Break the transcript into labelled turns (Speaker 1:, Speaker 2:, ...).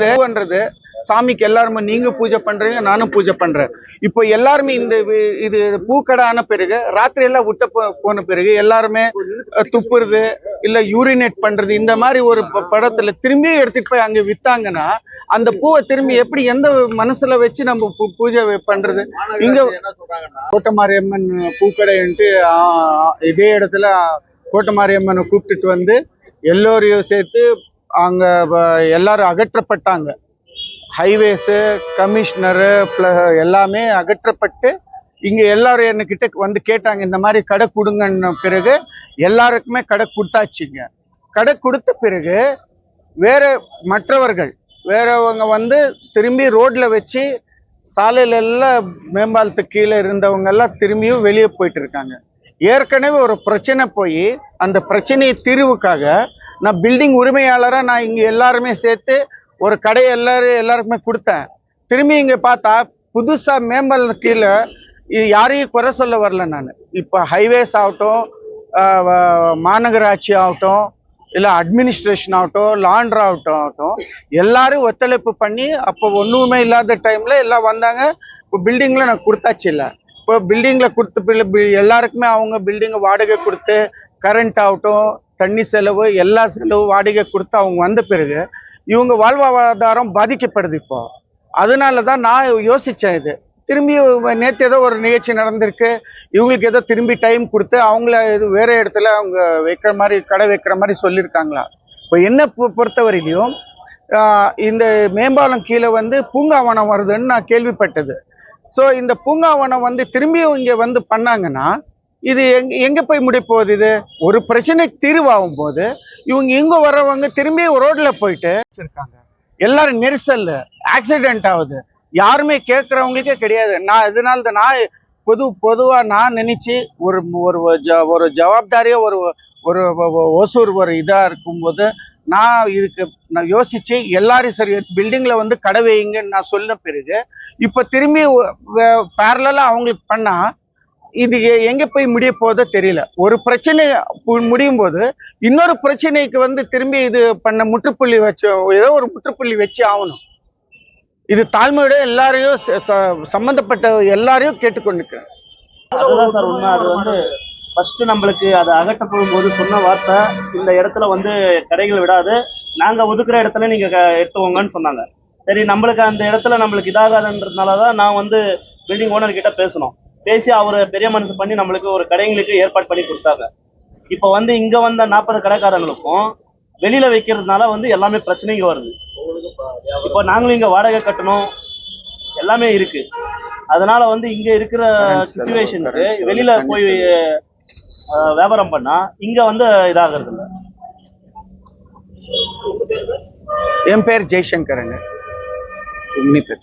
Speaker 1: பூன்றது சாமிக்கு எல்லாருமே நீங்க பூஜை பண்றீங்க நானும் பூஜை பண்றேன். இப்போ எல்லாருமே இந்த இது பூக்கடை ஆன பிறகு ராத்திரி எல்லாம் விட்ட போன பிறகு எல்லாருமே துப்புறது இல்ல யூரினேட் பண்றது இந்த மாதிரி ஒரு படத்துல திரும்பி எடுத்துட்டு போய் அங்க வித்தாங்கன்னா அந்த பூவை திரும்பி எப்படி எந்த மனசுல வச்சு நம்ம பூஜை பண்றது? இங்க கோட்டமாரியம்மன் பூக்கடைன்ட்டு இதே இடத்துல கோட்டமாரியம்மனை கூப்பிட்டுட்டு வந்து எல்லோரையும் சேர்த்து அங்கே எல்லாரும் அகற்றப்பட்டாங்க. ஹைவேஸு கமிஷனரு எல்லாமே அகற்றப்பட்டு இங்கே எல்லாரும் என்கிட்ட வந்து கேட்டாங்க இந்த மாதிரி கடை கொடுங்கன்ன பிறகு எல்லாருக்குமே கடை கொடுத்தாச்சுங்க. கடை கொடுத்த பிறகு வேறு மற்றவர்கள் வேறவங்க வந்து திரும்பி ரோட்டில் வச்சு சாலையில எல்லாம் மேம்பாலத்துக்கு கீழே இருந்தவங்க எல்லாம் திரும்பியும் வெளியே போயிட்டு இருக்காங்க. ஏற்கனவே ஒரு பிரச்சனை போய் அந்த பிரச்சனையை தீர்வுக்காக நான் பில்டிங் உரிமையாளராக நான் இங்கே எல்லாருமே சேர்த்து ஒரு கடையை எல்லாரும் எல்லாருக்குமே கொடுத்தேன். திரும்பி இங்கே பார்த்தா புதுசாக மேம்பாலம் கீழே இது யாரையும் குறை சொல்ல வரல நான். இப்போ ஹைவேஸ் ஆகட்டும் மாநகராட்சி ஆகட்டும் இல்லை அட்மினிஸ்ட்ரேஷன் ஆகட்டும் லாண்ட்ரா ஆகட்டும் ஆகட்டும் எல்லாரும் ஒத்துழைப்பு பண்ணி அப்போ ஒன்றுமே இல்லாத டைமில் எல்லாம் வந்தாங்க. இப்போ பில்டிங்கில் நான் கொடுத்தாச்சு இல்லை. இப்போ பில்டிங்கில் கொடுத்து எல்லாருக்குமே அவங்க பில்டிங்கை வாடகை கொடுத்து கரண்ட் ஆகட்டும் தண்ணி செலவு எல்லா செலவு வாடகை கொடுத்து அவங்க வந்த பிறகு இவங்க வாழ்வாதாரம் பாதிக்கப்படுது இப்போ. அதனால தான் நான் யோசித்தேன் இது. திரும்பி நேற்று ஏதோ ஒரு நிகழ்ச்சி நடந்திருக்கு. இவங்களுக்கு ஏதோ திரும்பி டைம் கொடுத்து அவங்கள இது வேறு இடத்துல அவங்க வைக்கிற மாதிரி கடை வைக்கிற மாதிரி சொல்லியிருக்காங்களா? இப்போ என்ன பொ- பொறுத்தவரையிலையும் இந்த மேம்பாலம் கீழே வந்து பூங்காவனம் வருதுன்னு நான் கேள்விப்பட்டது. ஸோ இந்த பூங்காவனம் வந்து திரும்பியும் இங்கே வந்து பண்ணாங்கன்னா இது எங் எங்கே போய் முடிப்போகுது இது? ஒரு பிரச்சனைக்கு தீர்வாகும் போது இவங்க இங்கே வர்றவங்க திரும்பி ரோட்டில் போயிட்டு வச்சுருக்காங்க. எல்லாரும் நெரிசல் ஆக்சிடென்ட் ஆகுது. யாருமே கேட்குறவங்களுக்கே கிடையாது. நான் இதனால தான் நான் பொது பொதுவாக நான் நினச்சி ஒரு ஒரு ஜ- ஒரு ஜவாப்தாரியாக ஒரு ஒரு ஒசூர் ஒரு இதாக இருக்கும்போது நான் இதுக்கு நான் யோசித்து எல்லாரும் சரி பில்டிங்கில் வந்து கடை வைங்கன்னு நான் சொன்ன பிறகு இப்போ திரும்பி பேரலாக அவங்களுக்கு பண்ணால் இது எங்க போய் முடிய போதோ தெரியல. ஒரு பிரச்சனை முடியும் போது இன்னொரு பிரச்சனைக்கு வந்து திரும்பி இது பண்ண முற்றுப்புள்ளி வச்சு ஏதோ ஒரு முற்றுப்புள்ளி வச்சு ஆகணும். இது தாழ்மையோட எல்லாரையும் ச- ச- சம்பந்தப்பட்ட எல்லாரையும் கேட்டுக்கொண்டிருக்கிறேன்
Speaker 2: அதுதான் சார் உண்மை. அது வந்து ஃபர்ஸ்ட் நம்மளுக்கு அதை அகற்றப்படும் போது சொன்ன வார்த்தை இந்த இடத்துல வந்து கடைகள் விடாது. நாங்க ஒதுக்குற இடத்துல நீங்க க- எடுத்துக்கோங்கன்னு சொன்னாங்க. சரி நம்மளுக்கு அந்த இடத்துல நம்மளுக்கு இதாகாதுன்றதுனால தான் நான் வந்து பில்டிங் ஓனர் கிட்ட பேசணும். பேசி அவர் பெரிய மனசு பண்ணி நம்மளுக்கு ஒரு கடைங்களுக்கு ஏற்பாடு பண்ணி கொடுத்தாங்க. இப்போ வந்து இங்க வந்த நாற்பது கடைக்காரங்களுக்கும் வெளியில வைக்கிறதுனால வந்து எல்லாமே பிரச்சனைங்க வருது. இப்போ நாங்களும் இங்க வாடகை கட்டணும். எல்லாமே இருக்கு. அதனால வந்து இங்க இருக்கிற சுச்சுவேஷனுக்கு வெளியில போய் வியாபாரம் பண்ணா இங்க வந்து இதாகிறது இல்ல.
Speaker 1: என் பேர் ஜெய்சங்கருங்க. உன்னி பேர்.